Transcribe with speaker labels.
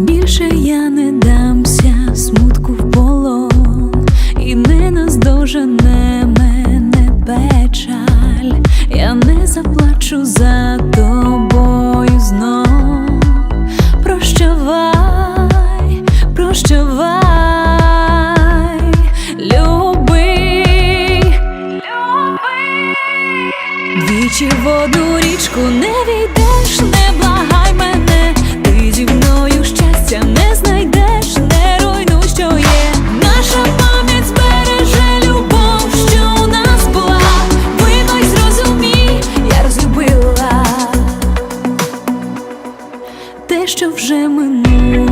Speaker 1: більше я не дамся, смутку в полон, і не наздожене мене печаль, я не заплачу за тобою знов. Прощавай, прощавай. люби, люби, Двічі воду річку не війде. те, що вже минуло.